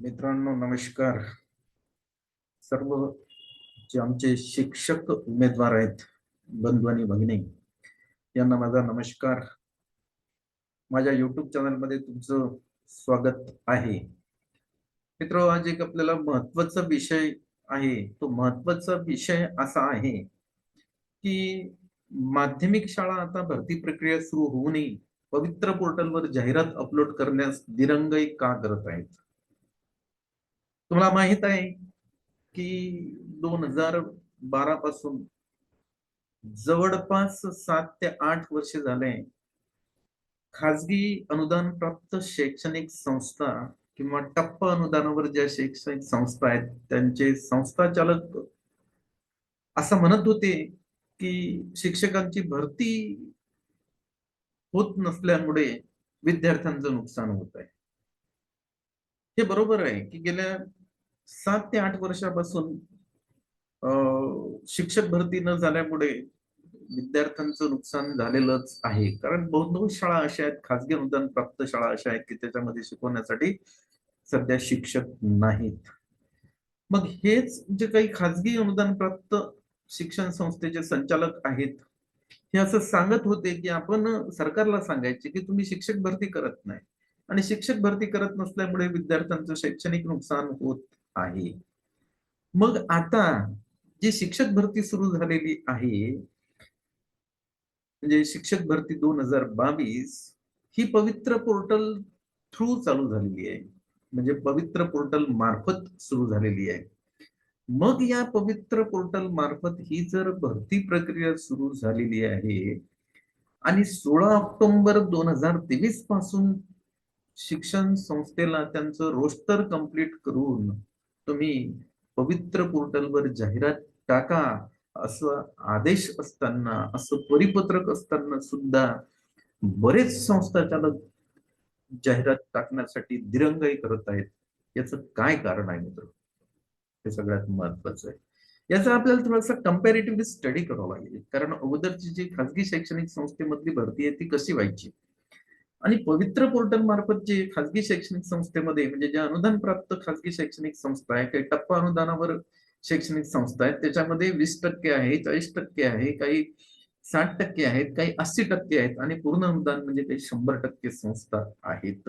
मित्रांनो नमस्कार. सर्व जे आमचे शिक्षक उमेदवार आहेत बंधू आणि भगिनी यांना माझा नमस्कार. माझ्या युट्यूब चॅनलमध्ये तुमचं स्वागत आहे. मित्र आज एक आपल्याला महत्त्वाचा विषय आहे. तो महत्त्वाचा विषय असा आहे की माध्यमिक शाळा आता भरती प्रक्रिया सुरू होऊनही पवित्र पोर्टलवर जाहिरात अपलोड करण्यास दिरंगाई का करत आहेत? तुम्हाला माहीत आहे की दोन हजार बारा पासून जवळपास सात ते आठ वर्ष झाले खाजगी अनुदान प्राप्त शैक्षणिक संस्था किंवा टप्प अनुदानावर ज्या शैक्षणिक संस्था आहेत त्यांचे संस्था चालक असं म्हणत होते की शिक्षकांची भरती होत नसल्यामुळे विद्यार्थ्यांचं नुकसान होत आहे. हे बरोबर आहे की गेल्या सात ते आठ वर्षापासून शिक्षक भरती न झाल्यामुळे विद्यार्थ्यांचं नुकसान झालेलंच आहे. कारण बहुतांश शाळा अशा आहेत खासगी अनुदान प्राप्त शाळा अशा आहेत की त्याच्यामध्ये शिकवण्यासाठी सध्या शिक्षक नाहीत. मग हेच जे काही खासगी अनुदान प्राप्त शिक्षण संस्थेचे संचालक आहेत हे असं सांगत होते की आपण सरकारला सांगायचे की तुम्ही शिक्षक भरती करत नाही. आणि शिक्षक भरती करत नसल्यामुळे विद्यार्थ्यांचं शैक्षणिक नुकसान होत आहे. मग आता जी शिक्षक भरती सुरू झालेली आहे म्हणजे शिक्षक भरती दोन हजार बावीस ही पवित्र पोर्टल थ्रू चालू झालेली आहे. म्हणजे पवित्र पोर्टल मार्फत सुरू झालेली आहे. मग या पवित्र पोर्टल मार्फत ही जर भरती प्रक्रिया सुरू झालेली आहे आणि सोळा ऑक्टोबर दोन हजार तेवीसपासून शिक्षण संस्थेला त्यांचं रोस्टर कंप्लीट करून तुम्ही पवित्र पोर्टलवर जाहिरात टाका असं आदेश असताना असं परिपत्रक असताना सुद्धा बरेच संस्था चालक जाहिरात टाकण्यासाठी दिरंगाई करत आहेत. याचं काय कारण आहे मित्र? हे सगळ्यात महत्वाचं आहे. याचा आपल्याला थोडासा कम्पॅरेटिव्हली स्टडी करावा लागेल. कारण अगोदरची जी खासगी शैक्षणिक संस्थेमधली भरती आहे ती कशी व्हायची? आणि पवित्र पोर्टल मार्फत जे खासगी शैक्षणिक संस्थेमध्ये म्हणजे जे अनुदान प्राप्त खासगी शैक्षणिक संस्था आहे काही टप्पा अनुदानावर शैक्षणिक संस्था आहेत त्याच्यामध्ये वीस टक्के आहे चाळीस टक्के आहे काही साठ टक्के आहेत काही अस्सी टक्के आहेत आणि पूर्ण अनुदान म्हणजे काही शंभर टक्के संस्था आहेत.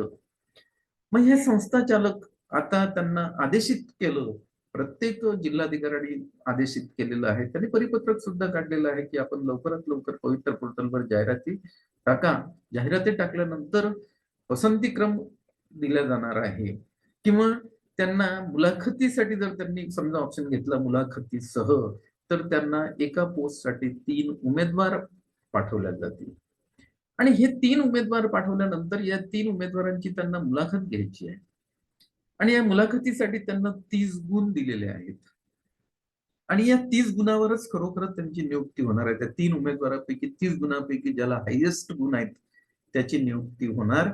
मग हे संस्था चालक आता त्यांना आदेशित केलं. प्रत्येक जिल्हाधिकाऱ्यांनी आदेशित केलेलं आहे. त्यांनी परिपत्रक सुद्धा काढलेलं आहे की आपण लवकरात लवकर पवित्र पोर्टलवर जाहिराती टाका. जाहिराती टाकल्यानंतर पसंतीक्रम दिला जाणार आहे. किंवा त्यांना मुलाखतीसाठी जर त्यांनी समजा ऑप्शन घेतला मुलाखतीसह तर त्यांना एका पोस्टसाठी तीन उमेदवार पाठवल्या जातील. आणि हे तीन उमेदवार पाठवल्यानंतर या तीन उमेदवारांची त्यांना मुलाखत घ्यायची आहे. आणि या मुलाखतीसाठी त्यांना तीस गुण दिलेले आहेत. आणि या तीस गुणावरच खरोखरच त्यांची नियुक्ती होणार आहे. त्या तीन उमेदवारापैकी तीस गुणांपैकी ज्याला हायेस्ट गुण आहेत त्याची नियुक्ती होणार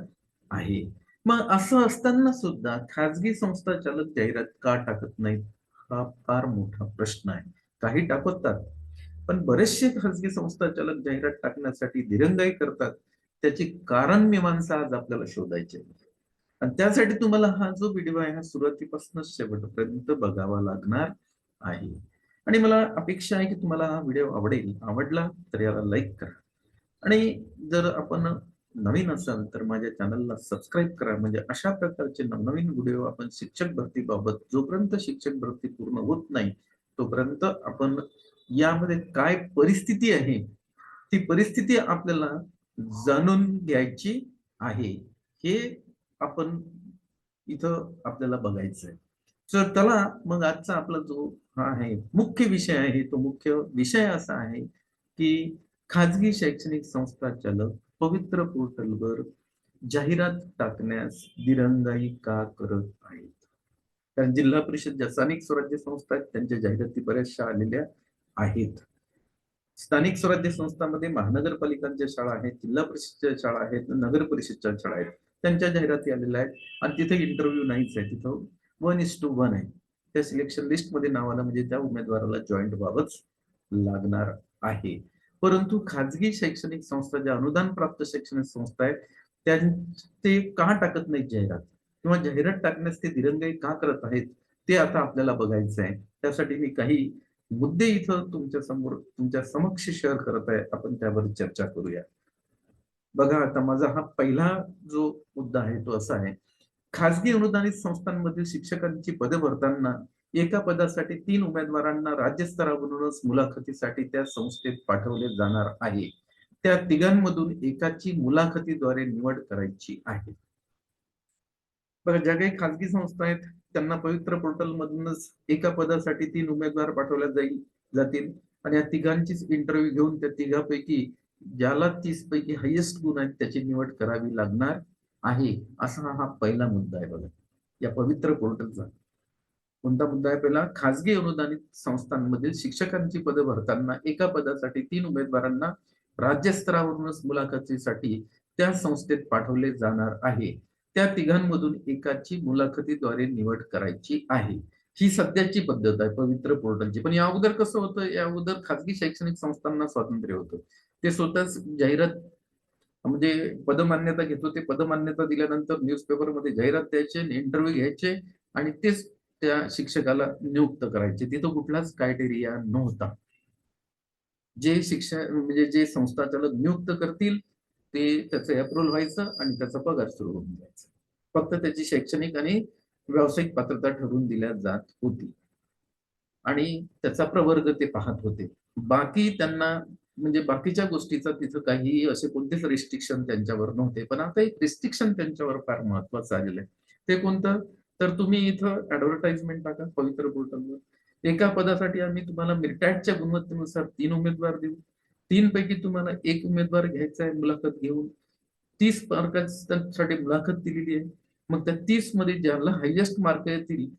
आहे. मग असं असताना सुद्धा खाजगी संस्था चालक जाहिरात का टाकत नाहीत? हा फार मोठा प्रश्न आहे. काही टाकतात पण बरेचसे खाजगी संस्था चालक जाहिरात टाकण्यासाठी दिरंगाई करतात. त्याची कारण मीमांसा आज आपल्याला शोधायची आणि त्यासाठी तुम्हाला हा जो व्हिडिओ आहे हा सुरुवातीपासून शेवटपर्यंत बघावा लागणार आहे. आणि मला अपेक्षा आहे की तुम्हाला हा व्हिडिओ आवडेल आवडला तर याला लाईक करा. आणि जर आपण नवीन असाल तर माझ्या चॅनलला सबस्क्राईब करा. म्हणजे अशा प्रकारचे नवनवीन व्हिडिओ आपण शिक्षक भरतीबाबत जोपर्यंत शिक्षक भरती पूर्ण होत नाही तोपर्यंत आपण यामध्ये काय परिस्थिती आहे ती परिस्थिती आपल्याला जाणून घ्यायची आहे. हे आपण इथं आपल्याला बघायचं आहे तर त्याला मग आजचा आपला जो हा आहे. मुख्य विषय आहे तो मुख्य विषय असा आहे की खाजगी शैक्षणिक संस्था चालक पवित्र पोर्टलवर जाहिरात टाकण्यास दिरंगाई का करत आहेत? कारण जिल्हा परिषद ज्या स्थानिक स्वराज्य संस्था आहेत त्यांच्या जाहिराती बऱ्याचशा आलेल्या आहेत. स्थानिक स्वराज्य संस्थांमध्ये महानगरपालिकांच्या शाळा आहेत जिल्हा परिषदच्या शाळा आहेत नगर परिषदच्या शाळा आहेत त्यांच्या जाहिराती आलेल्या आहेत. आणि तिथे इंटरव्ह्यू नाहीच आहे तिथं वन इज टू वन आहे. त्या सिलेक्शन लिस्टमध्ये नाव आलं म्हणजे त्या उमेदवाराला जॉईंट व्हावंच लागणार आहे. परंतु खाजगी शैक्षणिक संस्था ज्या अनुदान प्राप्त शैक्षणिक संस्था आहेत त्या ते का टाकत नाहीत जाहिरात? किंवा जाहिरात टाकण्यास ते दिरंगाई का करत आहेत ते आता आपल्याला बघायचं आहे. त्यासाठी मी काही मुद्दे इथं तुमच्यासमोर तुमच्या समक्ष शेअर करत आहे. आपण त्यावर चर्चा करूया. बघा आता माझा हा पहिला जो मुद्दा आहे तो असा आहे. खासगी अनुदानित संस्थांमधील शिक्षकांची पदे भरताना एका पदासाठी तीन उमेदवारांना राज्यस्तरावरूनच मुलाखतीसाठी त्या संस्थेत पाठवले जाणार आहे. त्या तिघांमधून एकाची मुलाखतीद्वारे निवड करायची आहे. बघा ज्या काही खासगी संस्था आहेत त्यांना पवित्र पोर्टल मधूनच एका पदासाठी तीन उमेदवार पाठवल्या जाईल जातील. आणि या तिघांचीच इंटरव्ह्यू घेऊन त्या तिघापैकी ज्याला तीस पैकी हायेस्ट गुण आहेत त्याची निवड करावी लागणार. आहे. असा हा पहिला मुद्दा आहे बघा. या पवित्र पोर्टलचा. कोणता मुद्दा आहे पहिला? खासगी अनुदानित संस्थांमधील शिक्षकांची पदं भरताना एका पदासाठी तीन उमेदवारांना राज्यस्तरावरूनच मुलाखतीसाठी त्या संस्थेत पाठवले जाणार आहे. त्या तिघांमधून एकाची मुलाखतीद्वारे निवड करायची आहे. ही सध्याची पद्धत आहे पवित्र पोर्टलची. पण या अगोदर कसं होतं? या अगोदर खासगी शैक्षणिक संस्थांना स्वातंत्र्य होतं. ते स्वतःच जाहिरात म्हणजे पदमान्यता घेतो ते पदमान्यता दिल्यानंतर न्यूजपेपरमध्ये जाहिरात द्यायचे इंटरव्ह्यू घ्यायचे आणि तेच त्या शिक्षकाला नियुक्त करायचे. तिथं कुठलाच क्रायटेरिया नव्हता. जे शिक्षा म्हणजे जे संस्था चालक नियुक्त करतील ते त्याचं अप्रुव्हल व्हायचं आणि त्याचा पगार सुरू होऊन जायचा. फक्त त्याची शैक्षणिक आणि व्यावसायिक पात्रता ठरवून दिल्या जात होती. आणि त्याचा प्रवर्ग ते पाहत होते. बाकी त्यांना म्हणजे बाकीच्या गोष्टीचा तिथं काही असे कोणतेच रिस्ट्रिक्शन त्यांच्यावर नव्हते. पण आता एक रिस्ट्रिक्शन त्यांच्यावर फार महत्वाचं आलेलं आहे. ते कोणतं? तर तुम्ही इथं ऍडव्हर्टाइजमेंट टाका पवित्र पोर्टलवर एका पदासाठी आम्ही तुम्हाला मिरटॅटच्या गुणवत्तेनुसार तीन उमेदवार देऊ. तीन पैकी तुम्हाला एक उमेदवार घ्यायचा आहे मुलाखत घेऊन. तीस मार्कांसाठी मुलाखत दिलेली आहे. मग त्या तीसमध्ये ज्याला हायेस्ट मार्क येतील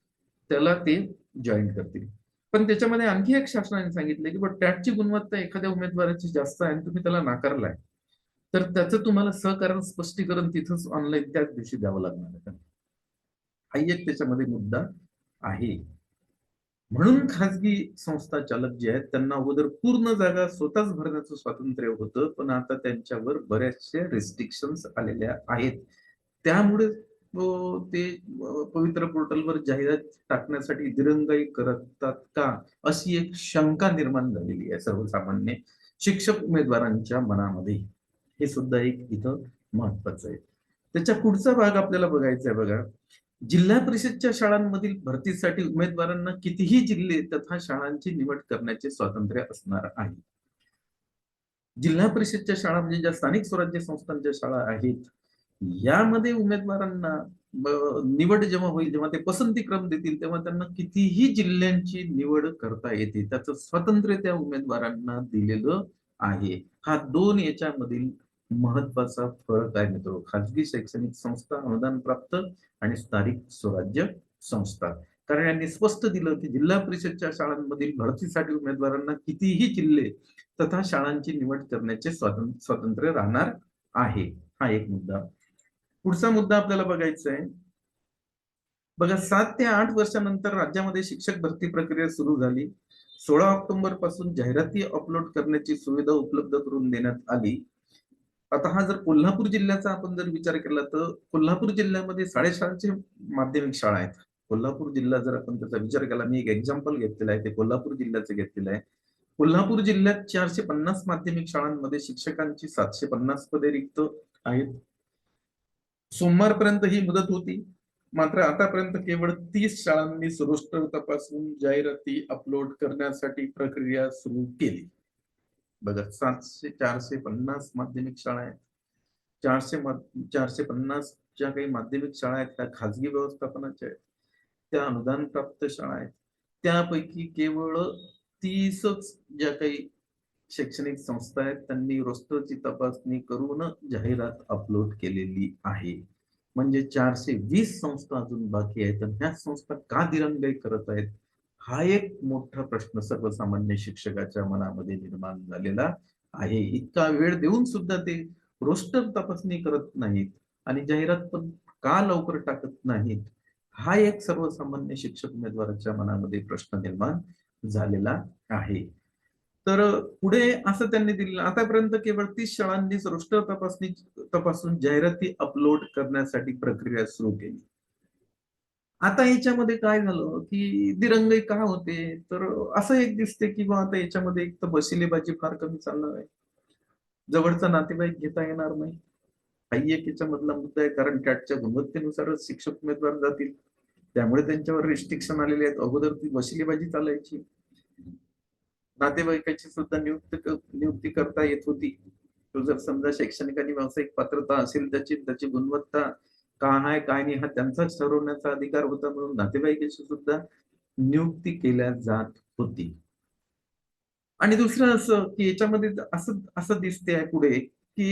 त्याला ते जॉईन करतील. पण त्याच्यामध्ये आणखी एक शासनाने सांगितलं की बट टॅटची गुणवत्ता एखाद्या उमेदवाराची जास्त आहे आणि तुम्ही त्याला नाकारलाय. तर त्याचं तुम्हाला सहकारण स्पष्टीकरण तिथंच ऑनलाईन त्याच दिवशी द्यावं लागणार आहे. हा एक त्याच्यामध्ये मुद्दा आहे. म्हणून खासगी संस्था चालक जे आहेत त्यांना अगोदर पूर्ण जागा स्वतःच भरण्याचं स्वातंत्र्य होतं पण आता त्यांच्यावर बऱ्याचशा रिस्ट्रिक्शन्स आलेल्या आहेत. त्यामुळे ते पवित्र पोर्टलवर जाहिरात टाकण्यासाठी दिरंगाई करतात का? अशी एक शंका निर्माण झालेली आहे सर्वसामान्य शिक्षक उमेदवारांच्या मनामध्ये. हे सुद्धा एक इथं महत्वाचं आहे. त्याच्या पुढचा भाग आपल्याला बघायचा आहे बघा. जिल्हा परिषदच्या शाळांमधील भरतीसाठी उमेदवारांना कितीही जिल्हे तथा शाळांची निवड करण्याचे स्वातंत्र्य असणार आहे. जिल्हा परिषदच्या शाळा म्हणजे ज्या स्थानिक स्वराज्य संस्थांच्या शाळा आहेत यामध्ये उमेदवारांना निवड जेव्हा होईल जेव्हा ते पसंती क्रम देतील तेव्हा त्यांना कितीही जिल्ह्यांची निवड करता येते त्याचं स्वातंत्र्य त्या उमेदवारांना दिलेलं आहे. हा दोन याच्यामधील महत्त्वाचा फरक आहे मित्र. खाजगी शैक्षणिक संस्था अनुदान प्राप्त आणि स्थानिक स्वराज्य संस्था. कारण यांनी स्पष्ट दिलं की जिल्हा परिषदच्या शाळांमधील भरतीसाठी उमेदवारांना कितीही जिल्हे तथा शाळांची निवड करण्याचे स्वातंत्र्य स्वातंत्र्य राहणार आहे. हा एक मुद्दा. पुढचा मुद्दा आपल्याला बघायचा आहे बघा सात ते आठ वर्षानंतर राज्यामध्ये शिक्षक भरती प्रक्रिया सुरू झाली. सोळा ऑक्टोबरपासून जाहिराती अपलोड करण्याची सुविधा उपलब्ध करून देण्यात आली. आता हा जर कोल्हापूर जिल्ह्याचा आपण जर विचार केला तर कोल्हापूर जिल्ह्यामध्ये साडेसहाशे माध्यमिक शाळा आहेत. कोल्हापूर जिल्हा जर आपण त्याचा विचार केला मी एक एक्झाम्पल घेतलेला आहे ते कोल्हापूर जिल्ह्याचं घेतलेलं आहे. कोल्हापूर जिल्ह्यात चारशे पन्नास माध्यमिक शाळांमध्ये शिक्षकांची सातशे पन्नास पदे रिक्त आहेत. सोमवारपर्यंत ही मुदत होती. मात्र आतापर्यंत केवळ तीस शाळांनी रोस्टर तपासून जाहिराती अपलोड करण्यासाठी प्रक्रिया सुरू केली. बघा सातशे चारशे पन्नास माध्यमिक शाळा आहेत. चारशे चारशे पन्नास ज्या काही माध्यमिक शाळा आहेत त्या खाजगी व्यवस्थापनाच्या आहेत. त्या अनुदान प्राप्त शाळा आहेत. त्यापैकी केवळ तीसच ज्या काही शैक्षणिक संस्था आहेत त्यांनी रोस्टरची तपासणी करून जाहिरात अपलोड केलेली आहे. म्हणजे चारशे वीस संस्था अजून बाकी आहेत तर ह्या संस्था का दिरंगाई करत आहेत? हा एक मोठा प्रश्न सर्वसामान्य शिक्षकाच्या मनामध्ये निर्माण झालेला आहे. इतका वेळ देऊन सुद्धा ते रोस्टर तपासणी करत नाहीत आणि जाहिरात पण का लवकर टाकत नाहीत? हा एक सर्वसामान्य शिक्षक उमेदवाराच्या मनामध्ये प्रश्न निर्माण झालेला आहे. तर पुढे असं त्यांनी दिलेलं आतापर्यंत केवळ तीस शाळांनी सृष्ट तपासणी तपासून जाहिराती अपलोड करण्यासाठी प्रक्रिया सुरू केली. आता याच्यामध्ये काय झालं की दिरंगाई का होते? तर असं एक दिसते की बा आता याच्यामध्ये एक तर बसिलेबाजी फार कमी चालणार आहे. जवळचा नातेवाईक घेता येणार नाही. हाही एक याच्यामधला मुद्दा आहे कारण कॅटच्या गुणवत्तेनुसारच शिक्षक उमेदवार जातील. त्यामुळे त्यांच्यावर रिस्ट्रिक्शन आलेले आहेत. अगोदर ती वशिलेबाजी चालायची. नातेवाईकाची सुद्धा नियुक्ती नियुक्ती करता येत होती. तो जर समजा शैक्षणिक आणि व्यावसायिक पात्रता असेल त्याची त्याची गुणवत्ता काय आहे काय नाही हा त्यांचाच ठरवण्याचा अधिकार होता म्हणून नातेवाईकाची सुद्धा नियुक्ती केल्या जात होती. आणि दुसरं असं की याच्यामध्ये असं असं दिसते आहे पुढे की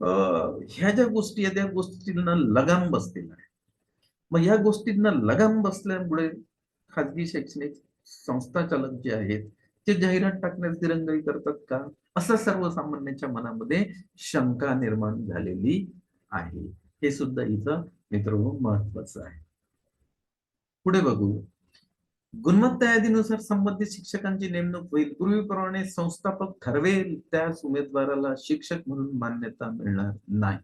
ह्या ज्या गोष्टी आहेत त्या गोष्टींना लगाम बसलेला आहे. मग या गोष्टींना लगाम बसल्यामुळे खाजगी शैक्षणिक संस्था चालक जे आहेत ते जाहिरात टाकण्यास दिरंगाई करतात का? असं सर्वसामान्यांच्या मनामध्ये शंका निर्माण झालेली आहे. हे सुद्धा इथं मित्र महत्वाचं आहे. पुढे बघू. गुणवत्ता यादीनुसार संबंधित शिक्षकांची नेमणूक होईल. पूर्वीप्रमाणे संस्थापक ठरवेल त्याच उमेदवाराला शिक्षक म्हणून मान्यता मिळणार नाही.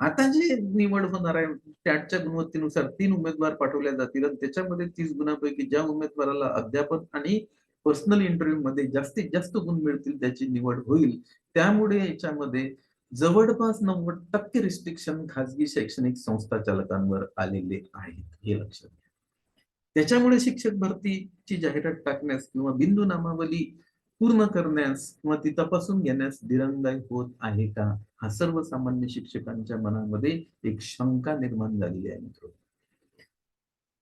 आता जे निवड होणार आहे त्याच्या गुणवत्तेनुसार तीन उमेदवार पाठवल्या जातील आणि त्याच्यामध्ये तीस गुणांपैकी ज्या उमेदवाराला अध्यापन आणि पर्सनल इंटरव्ह्यू मध्ये जास्तीत जास्त गुण मिळतील त्याची निवड होईल. त्यामुळे याच्यामध्ये जवळपास नव्वद टक्के रिस्ट्रिक्शन खासगी शैक्षणिक संस्था चालकांवर आलेले आहेत हे लक्षात घ्या. त्याच्यामुळे शिक्षक भरतीची जाहिरात टाकण्यास किंवा बिंदू नामावली पूर्ण करण्यास किंवा ती तपासून घेण्यास दिरंगाई होत आहे का? हा सर्वसामान्य शिक्षकांच्या मनामध्ये एक शंका निर्माण झालेली आहे मित्र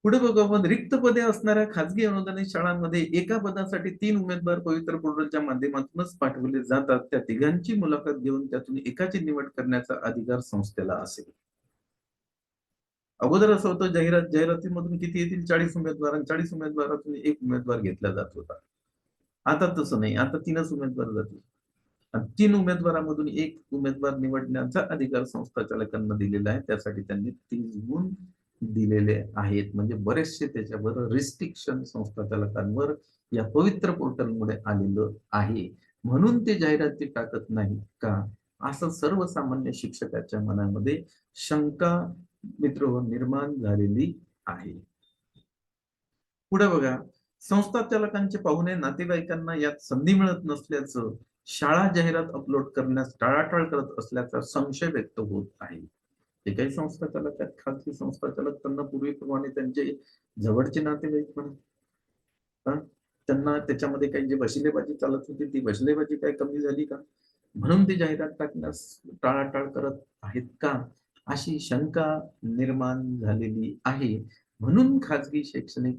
पुढे बघू आपण. रिक्त पदे असणाऱ्या खासगी अनुदानित शाळांमध्ये एका पदासाठी तीन उमेदवार पवित्र पोर्टलच्या माध्यमातूनच पाठवले जातात. त्या तिघांची मुलाखत घेऊन त्यातून एकाची निवड करण्याचा अधिकार संस्थेला असेल. अगोदर असं होतं जाहिरात जाहिरातीमधून किती येतील? चाळीस उमेदवार आणि चाळीस उमेदवारातून एक उमेदवार घेतला जात होता. आता तसं नाही. आता तीनच उमेदवार जातील. तीन उमेदवारामधून एक उमेदवार निवडण्याचा अधिकार संस्था चालकांना दिलेला आहे. त्यासाठी त्यांनी तीस गुण दिलेले आहेत. म्हणजे बरेचसे त्याच्यावर रिस्ट्रिक्शन संस्था चालकांवर या पवित्र पोर्टलमुळे आलेलं आहे. म्हणून ते जाहिराती टाकत नाही का? असं सर्वसामान्य शिक्षकाच्या मनामध्ये शंका मित्र निर्माण झालेली आहे. पुढे बघा. संस्था चालकांचे पाहुणे नातेवाईकांना यात संधी मिळत नसल्याचं शाळा जाहिरात अपलोड करण्यास टाळाटाळ करत असल्याचा संशय व्यक्त होत आहे. जे काही संस्था चालत आहेत खाजगी संस्था चालक त्यांना पूर्वीप्रमाणे त्यांचे जवळचे नातेवाईक म्हणा. त्यांना त्याच्यामध्ये काही जे बशिलेबाजी चालत होती ती बशिलेबाजी काही कमी झाली का? म्हणून ती जाहिरात टाकण्यास टाळाटाळ करत आहेत का? अशी शंका निर्माण झालेली आहे. म्हणून खाजगी शैक्षणिक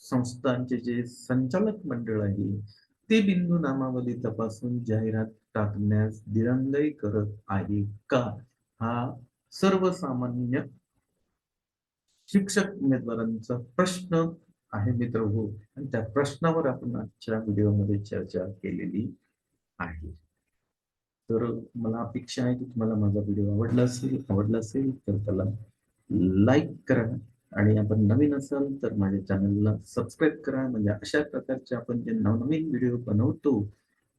संस्थांचे जे संचालक मंडळ आहे ते बिंदू नामावली तपासून जाहिरात टाकण्यास दिरंगाई करत आहे का? हा सर्वसामान्य शिक्षक उमेदवारांचा प्रश्न आहे मित्र हो. आणि त्या प्रश्नावर आपण आजच्या व्हिडिओमध्ये चर्चा केलेली आहे. तर मला अपेक्षा आहे की तुम्हाला माझा व्हिडिओ आवडला असेल आवडला असेल तर त्याला लाईक करा. आणि आपण नवीन असाल तर माझ्या चॅनलला सबस्क्राईब करा. म्हणजे अशा प्रकारचे आपण जे नवनवीन व्हिडिओ बनवतो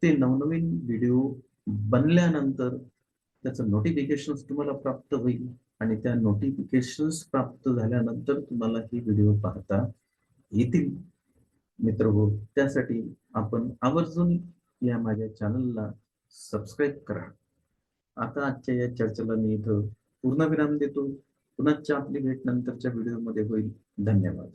ते नवनवीन व्हिडिओ बनल्यानंतर त्याचं नोटिफिकेशन तुम्हाला प्राप्त होईल. आणि त्या नोटिफिकेशन प्राप्त झाल्यानंतर तुम्हाला हे व्हिडिओ पाहता येतील. मित्र हो त्यासाठी आपण आवर्जून या माझ्या चॅनलला सबस्क्राईब करा. आता आजच्या या चर्चेला मी इथं पूर्ण विराम देतो. पुन्हा आपली भेट नंतरच्या व्हिडिओमध्ये होईल. धन्यवाद.